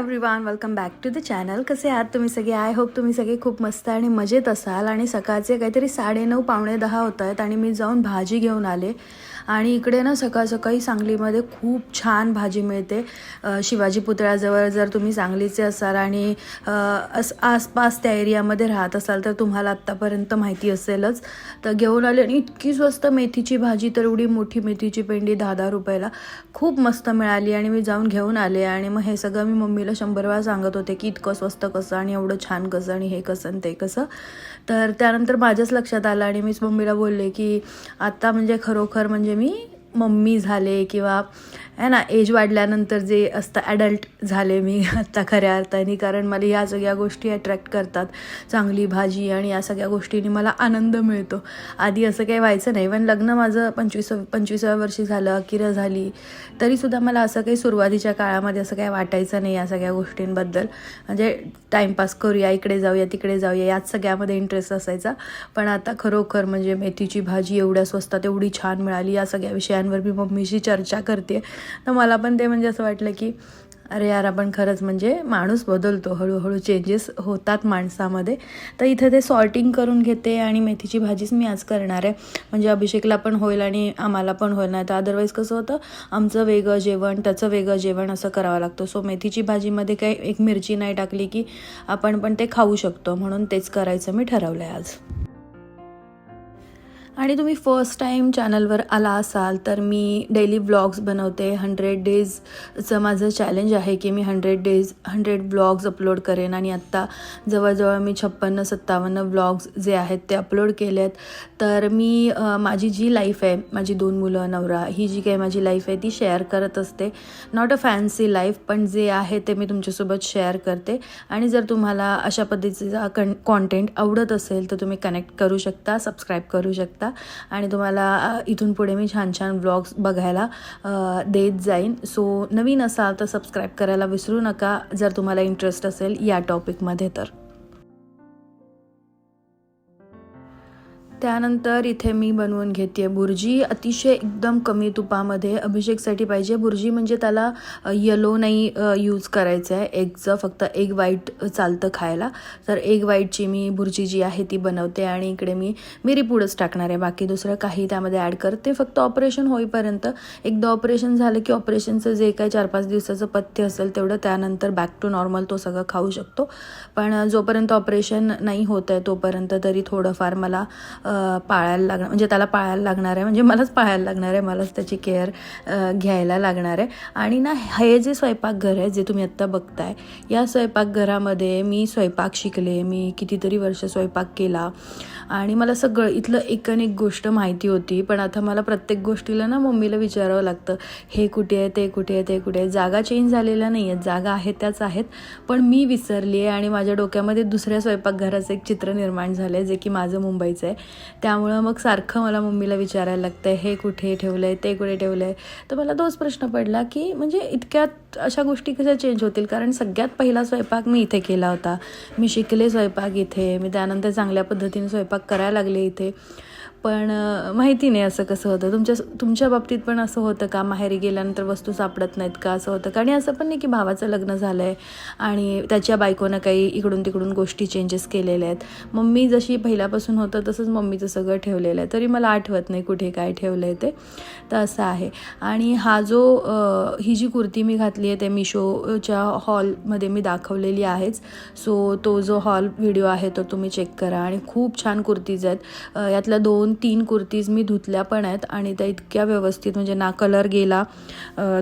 Everyone welcome back to the channel कसे आहात तुम्ही सगळे? आय होप तुम्ही सगळे खूप मस्त आणि मजेत असाल. आणि सकाळचे काहीतरी साडेनऊ पावणे दहा होत आहेत आणि मी जाऊन भाजी घेऊन आले. आणि इकडे ना सकाळ सकाळी सांगलीमध्ये खूप छान भाजी मिळते. शिवाजी पुतळ्याजवळ जर तुम्ही सांगलीचे असाल आणि आसपास त्या एरियामध्ये राहत असाल तर तुम्हाला आत्तापर्यंत माहिती असेलच. तर घेऊन आले आणि इतकी स्वस्त मेथीची भाजी तर एवढी मोठी मेथीची पेंडी दहा दहा रुपयाला खूप मस्त मिळाली आणि मी जाऊन घेऊन आले आणि मग हे सगळं मी मम्मीला शंभर वेळा सांगत होते की इतकं स्वस्त कसं आणि एवढं छान कसं आणि हे कसं आणि ते कसं. तर त्यानंतर माझ्याच लक्षात आलं आणि मीच मम्मीला बोलले की आत्ता म्हणजे खरोखर म्हणजे मी मम्मी झाले किंवा आहे ना एज वाढल्यानंतर जे असतं ॲडल्ट झाले मी आत्ता खऱ्या अर्थाने. कारण मला ह्या सगळ्या गोष्टी अट्रॅक्ट करतात. चांगली भाजी आणि या सगळ्या गोष्टींनी मला आनंद मिळतो. आधी असं काही व्हायचं नाही. पण लग्न माझं पंचवीस पंचवीसाव्या वर्षी झालं अकिरा झाली. तरीसुद्धा मला असं काही सुरुवातीच्या काळामध्ये असं काही वाटायचं नाही या सगळ्या गोष्टींबद्दल. म्हणजे टाईमपास करूया इकडे जाऊया तिकडे जाऊया याच सगळ्यामध्ये इंटरेस्ट असायचा. पण आता खरोखर म्हणजे मेथीची भाजी एवढ्या स्वस्तात एवढी छान मिळाली या सगळ्या विषयांवर मी मम्मीशी चर्चा करते तर मला पण ते म्हणजे असं वाटलं की अरे यार आपण खरंच म्हणजे माणूस बदलतो. हळूहळू चेंजेस होतात माणसामध्ये. तर इथं ते सॉर्टिंग करून घेते आणि मेथीची भाजीच मी आज करणार आहे. म्हणजे अभिषेकला पण होईल आणि आम्हाला पण होईल. नाही तर अदरवाईज कसं होतं आमचं वेगळं जेवण त्याचं वेगळं जेवण असं करावं लागतं. सो मेथीची भाजीमध्ये काही एक मिरची नाही टाकली की आपण पण ते खाऊ शकतो. म्हणून तेच करायचं मी ठरवलं आहे आज. आणि तुम्ही फर्स्ट टाईम चॅनलवर आला असाल तर मी डेली ब्लॉग्स बनवते. हंड्रेड डेजचं माझं चॅलेंज आहे की मी hundred days hundred blogs upload करेन. आणि आत्ता जवळजवळ मी छप्पन्न सत्तावन्न ब्लॉग्स जे आहेत ते अपलोड केले आहेत तर मी माझी जी लाईफ आहे माझी दोन मुलं नवरा ही जी काही माझी लाईफ आहे ती शेअर करत असते. नॉट अ फॅन्सी लाईफ पण जे आहे ते मी तुमच्यासोबत शेअर करते. आणि जर तुम्हाला अशा पद्धतीचा कं कॉन्टेंट आवडत असेल तर तुम्ही कनेक्ट करू शकता सबस्क्राईब करू शकता. आणि तुम्हाला इथून पुढे मी छान छान ब्लॉग्स बघायला देत जाईन. सो नवीन असाल तर सबस्क्राईब करायला विसरू नका. जर तुम्हाला इंटरेस्ट असेल या टॉपिकमध्ये तर. त्यानंतर इथे मी बनवून घेते बुर्जी. अतिशय एकदम कमी तुपामध्ये अभिषेकसाठी पाहिजे. बुर्जी म्हणजे त्याला येलो नाही यूज करायचं आहे एगचं फक्त एग वाईट चालतं खायला. तर एग वाईटची मी बुर्जी जी आहे ती बनवते आणि इकडे मी मिरी पुडच टाकणार आहे. बाकी दुसरं काही त्यामध्ये ॲड करते. फक्त ऑपरेशन होईपर्यंत. एकदा ऑपरेशन झालं की ऑपरेशनचं जे काही चार पाच दिवसाचं पथ्य असेल तेवढं त्यानंतर बॅक टू नॉर्मल तो सगळं खाऊ शकतो. पण जोपर्यंत ऑपरेशन नाही होत आहे तोपर्यंत तरी थोडंफार मला पाळायला लागणार म्हणजे त्याला पाळायला लागणार आहे म्हणजे मलाच पाळायला लागणार आहे मलाच त्याची केअर घ्यायला लागणार आहे. आणि ना हे जे स्वयंपाकघर आहे जे तुम्ही आत्ता बघताय या स्वयंपाकघरामध्ये मी स्वयंपाक शिकले मी कितीतरी वर्ष स्वयंपाक केला. आणि मला सगळं इथलं एकन गोष्ट माहिती होती पण आता मला प्रत्येक गोष्टीला ना मम्मीला विचारावं लागतं. हे कुठे आहे ते कुठे आहे ते कुठे आहे? जागा चेंज झालेल्या नाही आहेत जागा आहेत त्याच आहेत. पण मी विसरली आहे आणि माझ्या डोक्यामध्ये दुसऱ्या स्वयंपाकघराचं एक चित्र निर्माण झालं आहे जे की माझं मुंबईचं आहे. त्यामुळं मग सारखं मला मम्मीला विचारायला लागतं आहे हे कुठे ठेवलं आहे ते कुठे ठेवलं आहे तर मला तोच प्रश्न पडला की म्हणजे इतक्यात अशा गोष्टी कशा चेंज होतील? कारण सगळ्यात पहिला स्वयंपाक मी इथे केला होता. मी शिकले स्वयंपाक इथे मी त्यानंतर चांगल्या पद्धतीने स्वयंपाक करायला लागले इथे. पण माहिती नाही असं कसं होतं. तुमच्या तुमच्या बाबतीत पण असं होतं का? माहेरी गेल्यानंतर वस्तू सापडत नाहीत का? असं होतं. का आणि असं पण नाही की भावाचं लग्न झालं आहे आणि त्याच्या बायकोनं काही इकडून तिकडून गोष्टी चेंजेस केलेल्या आहेत. मम्मी जशी पहिल्यापासून होतं तसंच मम्मीचं सगळं ठेवलेलं आहे. तरी मला आठवत नाही कुठे काय ठेवलं आहे ते. तर असं आहे. आणि हा जो ही जी कुर्ती मी घातली आहे ते मिशोच्या हॉलमध्ये मी दाखवलेली आहेच. सो तो जो हॉल व्हिडिओ आहे तो तुम्ही चेक करा. आणि खूप छान कुर्तीज आहेत. यातल्या दोन तीन कुर्तीज मी धुतल्या पण आहेत आणि त्या इतक्या व्यवस्थित म्हणजे ना कलर गेला.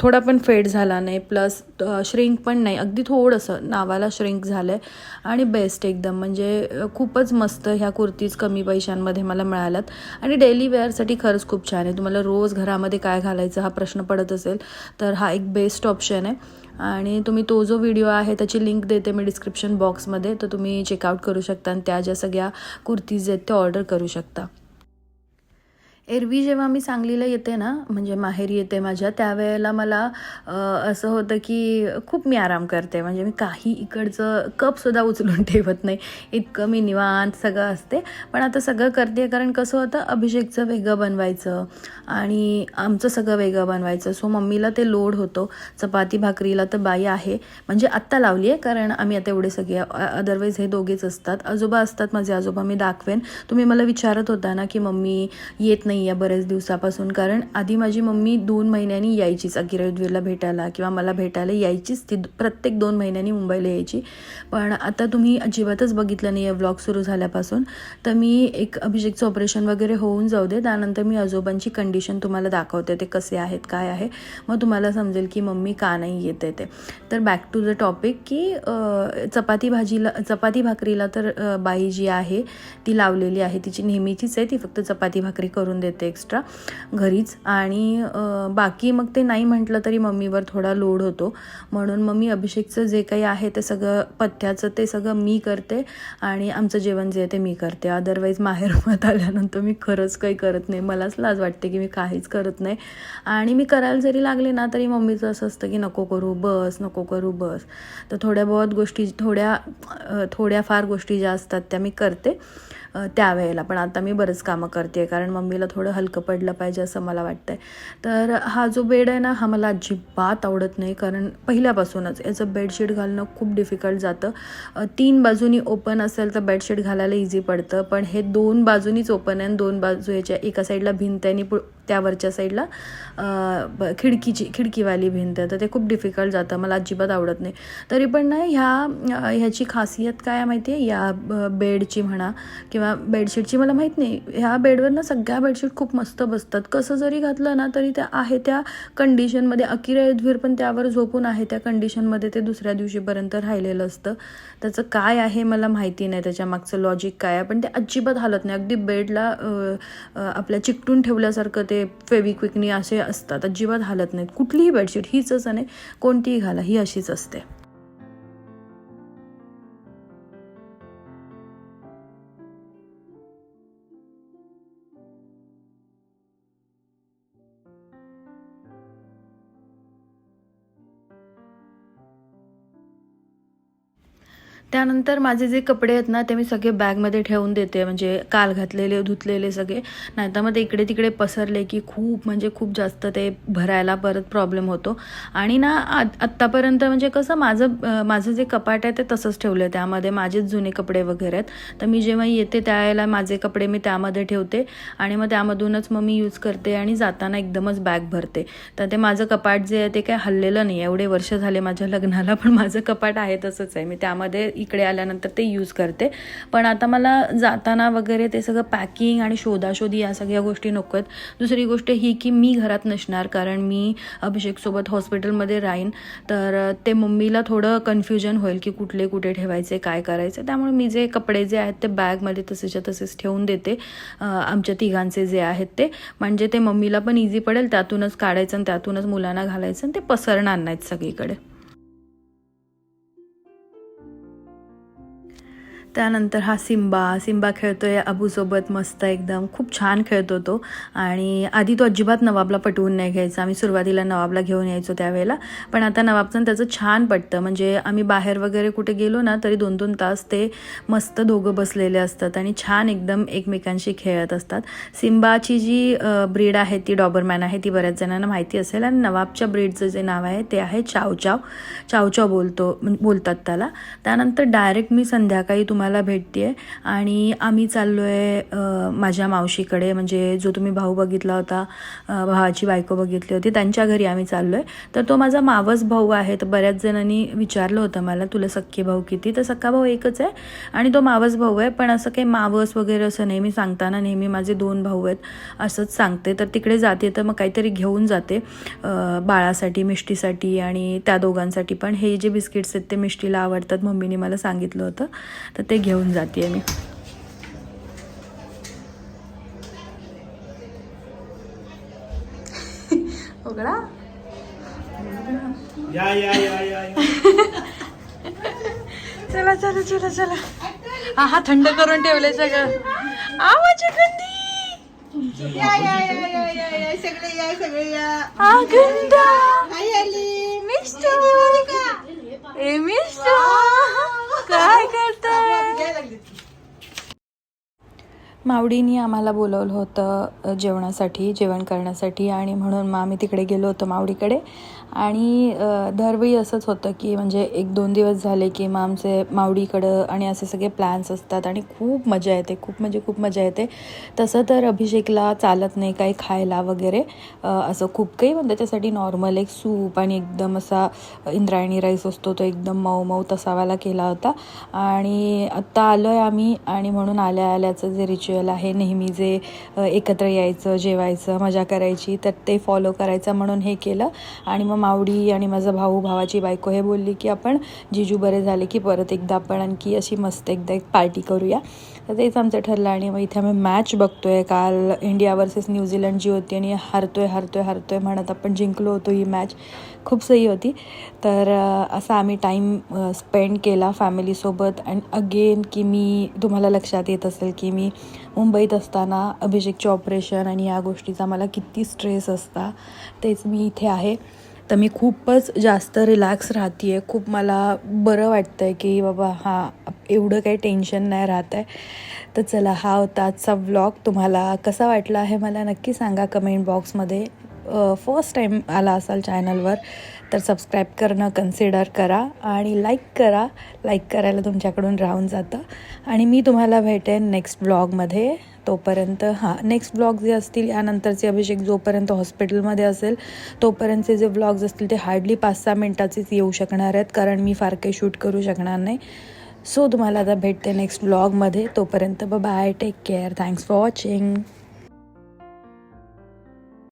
थोडा पण फेड झाला नाही. प्लस श्रिंक पण नाही. अगदी थोडंसं नावाला श्रिंक झालं आहे आणि बेस्ट एकदम. म्हणजे खूपच मस्त ह्या कुर्तीज कमी पैशांमध्ये मला मिळाल्यात. आणि डेली वेअरसाठी खरंच खूप छान आहे. तुम्हाला रोज घरामध्ये काय घालायचं हा प्रश्न पडत असेल तर हा एक बेस्ट ऑप्शन आहे. आणि तुम्ही तो जो व्हिडिओ आहे त्याची लिंक देते मी डिस्क्रिप्शन बॉक्समध्ये तर तुम्ही चेकआउट करू शकता आणि त्या ज्या सगळ्या कुर्तीज आहेत त्या ऑर्डर करू शकता. एरवी जेव्हा मी सांगलीला येते ना म्हणजे माहेरी येते माझ्या त्यावेळेला मला असं होतं की खूप मी आराम करते. म्हणजे मी काही इकडचं कपसुद्धा उचलून ठेवत नाही. इतकं मी निवांत सगळं असते. पण आता सगळं करते कारण कसं होतं अभिषेकचं वेगळं बनवायचं आणि आमचं सगळं वेगळं बनवायचं. सो मम्मीला ते लोड होतो. चपाती भाकरीला तर बाई आहे. म्हणजे आत्ता लावली आहे कारण आम्ही आता एवढे सगळे अदरवाईज हे दोघेच असतात. आजोबा असतात माझे आजोबा मी दाखवेन. तुम्ही मला विचारत होता ना की मम्मी येत नाही आहे बरेच दिवसापासून. कारण आधी माझी मम्मी दोन महिन्यांनी यायचीच. अकिरायुद्वीरला भेटायला किंवा मला भेटायला यायचीच. ती प्रत्येक दोन महिन्यांनी मुंबईला यायची. पण आता तुम्ही अजिबातच बघितलं नाही आहे व्लॉग सुरू झाल्यापासून. तर मी एक अभिषेकचं ऑपरेशन वगैरे होऊन जाऊ दे. त्यानंतर मी आजोबांची कंडिशन तुम्हाला दाखवते. ते कसे आहेत काय आहे. मग तुम्हाला समजेल की मम्मी का नाही येते ते. तर बॅक टू द टॉपिक की चपाती भाजीला चपाती भाकरीला तर बाई जी आहे ती लावलेली आहे. तिची नेहमीचीच आहे. ती फक्त चपाती भाकरी करून देते. एक्स्ट्रा घरीच. आणि बाकी मग ते नाही म्हटलं तरी मम्मीवर थोडा लोड होतो. म्हणून मम्मी अभिषेकचं जे काही आहे ते सगळं पथ्याचं ते सगळं मी करते आणि आमचं जेवण जे आहे ते मी करते. अदरवाईज माहेरमत आल्यानंतर मी खरंच काही करत नाही. मलाच लाज वाटते की मी काहीच करत नाही. आणि मी करायला जरी लागले ना तरी मम्मीचं असं असतं की नको करू बस नको करू बस. तर थोड्या बहुत गोष्टी थोड्या थोड्या थोड्याफार गोष्टी ज्या असतात त्या मी करते. त्यावेळेला. पण आता मी बरंच कामं करते कारण मम्मीला थोडं हलकं पडलं पाहिजे असं मला वाटतं आहे तर हा जो बेड आहे ना हा मला अजिबात आवडत नाही कारण पहिल्यापासूनच याचं बेडशीट घालणं खूप डिफिकल्ट जातं. तीन बाजूनी ओपन असेल तर बेडशीट घालायला इझी पडतं पण हे दोन बाजूनीच ओपन आहे आणि दोन बाजू याच्या एका साईडला भिंत आहे आणि पु त्यावरच्या साईडला खिडकीची खिडकीवाली भिंत. आहे तर ते खूप डिफिकल्ट जातं. मला अजिबात आवडत नाही. तरी पण ना ह्या ह्याची खासियत काय माहिती आहे? या ब- बेडची म्हणा किंवा बेडशीटची मला माहीत नाही. ह्या बेडवर ना सगळ्या बेडशीट खूप मस्त बसतात. कसं जरी घातलं ना तरी त्या आहे त्या कंडिशनमध्ये अकिरा युद्धवीर पण त्यावर झोपून आहे. त्या कंडिशनमध्ये ते दुसऱ्या दिवशीपर्यंत राहिलेलं असतं. त्याचं काय आहे मला माहिती नाही. त्याच्या मागचं लॉजिक काय आहे. पण ते अजिबात हालत नाही. अगदी बेडला आपल्या चिकटून ठेवल्यासारखं ते फेविक्विकनी असे असतात अजिबात हालत नाहीत. कुठलीही बेडशीट हीच नाही कोणतीही घाला ही अशीच असते. त्यानंतर माझे जे कपडे आहेत ना ते मी सगळे बॅगमध्ये ठेवून देते. म्हणजे काल घातलेले धुतलेले सगळे. नाहीतर मग ते इकडे तिकडे पसरले की खूप म्हणजे खूप जास्त ते भरायला परत प्रॉब्लेम होतो. आणि ना आत्तापर्यंत म्हणजे कसं माझं माझं जे कपाट आहे ते तसंच ठेवलं आहे त्यामध्ये माझेच जुने कपडे वगैरे आहेत. तर मी जेव्हा येते त्यावेळेला माझे कपडे मी त्यामध्ये ठेवते. आणि मग त्यामधूनच मग मी यूज करते आणि जाताना एकदमच बॅग भरते. तर ते माझं कपाट जे आहे ते काय हल्लेलं नाही. एवढे वर्ष झाले माझ्या लग्नाला पण माझं कपाट आहे तसंच आहे. मी त्यामध्ये इकडे आल्यानंतर ते यूज करते. पण आता मला जाताना वगैरे ते सगळं पॅकिंग आणि शोधाशोधी या सगळ्या गोष्टी नको आहेत. दुसरी गोष्ट ही की मी घरात नसणार कारण मी अभिषेकसोबत हॉस्पिटलमध्ये राहीन. तर ते मम्मीला थोडं कन्फ्युजन होईल की कुठले कुठे ठेवायचे काय करायचे. त्यामुळे मी जे कपडे जे आहेत ते बॅगमध्ये तसेच्या तसेच ठेवून देते. आमच्या तिघांचे जे आहेत ते. म्हणजे ते मम्मीला पण इझी पडेल त्यातूनच काढायचं आणि त्यातूनच मुलांना घालायचं आणि ते पसरणार नाहीत सगळीकडे. त्यानंतर हा सिम्बा सिम्बा खेळतोय अबूसोबत मस्त एकदम खूप छान खेळतो तो. आणि आधी तो अजिबात नवाबला पटवून नाही घ्यायचा. आम्ही सुरुवातीला नवाबला घेऊन यायचो त्यावेळेला. पण आता नवाबचं त्याचं छान पटतं. म्हणजे आम्ही बाहेर वगैरे कुठे गेलो ना तरी दोन दोन तास ते मस्त दोघं बसलेले असतात आणि छान एकदम एकमेकांशी खेळत असतात. सिम्बाची जी ब्रीड आहे ती डॉबरमॅन आहे ती बऱ्याच जणांना माहिती असेल. आणि नवाबच्या ब्रीडचं जे नाव आहे ते आहे चावचाव चाव बोलतो बोलतात त्याला. त्यानंतर डायरेक्ट मी संध्याकाळी तुम्हाला भेटते आणि आम्ही चाललो आहे माझ्या मावशीकडे. म्हणजे जो तुम्ही भाऊ बघितला होता भावाची बायको बघितली होती त्यांच्या घरी आम्ही चाललो आहे तर तो माझा मावस भाऊ आहे. तर बऱ्याच जणांनी विचारलं होतं मला तुला सख्खे भाऊ किती? तर सख्खा भाऊ एकच आहे. आणि तो मावस भाऊ आहे. पण असं काही मावस वगैरे असं नेहमी सांगताना नेहमी माझे दोन भाऊ आहेत असंच सांगते. तर तिकडे जाते तर मग काहीतरी घेऊन जाते बाळासाठी मिष्टीसाठी आणि त्या दोघांसाठी. पण हे जे बिस्किट्स आहेत ते मिष्टीला आवडतात मम्मीने मला सांगितलं होतं. तर ते घेऊन जाते मी. उघडा. या या या या या. चला चला चला चला. हा हा थंड करून ठेवले सगळं. आ माझी गंडी. या या या या या या सगळे मिस्टू ए मिस्टू काय करताय? मावडीनी आम्हाला बोलवलं होतं जेवणासाठी जेवण करण्यासाठी आणि म्हणून मग आम्ही तिकडे गेलो होतो मावडीकडे आणि दरवेळी असंच होतं की म्हणजे एक दोन दिवस झाले की मग आमचे मावडीकडं आणि असे सगळे प्लॅन्स असतात आणि खूप मजा येते खूप म्हणजे खूप मजा येते. तसं तर अभिषेकला चालत नाही काही खायला वगैरे असं खूप काही. मग त्याच्यासाठी नॉर्मल एक सूप आणि एकदम असा इंद्रायणी राईस असतो तो एकदम मऊ मऊ तसावाला केला होता. आणि आत्ता आलो आहे आम्ही आणि म्हणून आल्या आल्याचं जे रिच्युअल आहे नेहमी जे एकत्र यायचं जेवायचं मजा करायची तर ते फॉलो करायचं म्हणून हे केलं. आणि मग मावडी आणि माझा भाऊ भावाची बायको हे बोलली की आपण जिजू बरे झाले की परत एकदा आपण आणखी अशी मस्त एकदा एक पार्टी करूया. तर तेच आमचं ठरलं आणि मग इथे आम्ही मॅच बघतोय. काल इंडिया वर्सेस न्यूझीलंड जी होती आणि हरतोय हरतोय हरतोय म्हणत आपण जिंकलो होतो ही मॅच खूप सही होती. तर असा आम्ही टाईम स्पेंड केला फॅमिलीसोबत अँड अगेन की मी तुम्हाला लक्षात येत असेल की मी मुंबईत असताना अभिषेकचे ऑपरेशन आणि या गोष्टीचा मला किती स्ट्रेस असता. तेच मी इथे आहे. तर मी खूपच जास्त रिलॅक्स राहते आहे खूप मला बरं वाटतं आहे की बाबा हां एवढं काही टेन्शन नाही राहत आहे. तर चला हा होता आजचा व्लॉग तुम्हाला कसा वाटला आहे मला नक्की सांगा कमेंट बॉक्समध्ये फर्स्ट टाईम आला असाल चॅनलवर तर सबस्क्राईब करणं कन्सिडर करा आणि लाईक करा. लाईक करायला तुमच्याकडून राहून जातं. आणि मी तुम्हाला भेटेन नेक्स्ट ब्लॉगमध्ये तोपर्यंत हां नेक्स्ट ब्लॉग जे असतील यानंतरचे अभिषेक जोपर्यंत हॉस्पिटलमध्ये असेल तोपर्यंतचे जे ब्लॉग्स असतील ते हार्डली पाच सहा मिनटाचेच येऊ शकणार आहेत कारण मी फार काही शूट करू शकणार नाही. सो तुम्हाला आता भेटते नेक्स्ट ब्लॉगमध्ये तोपर्यंत bye take care thanks for watching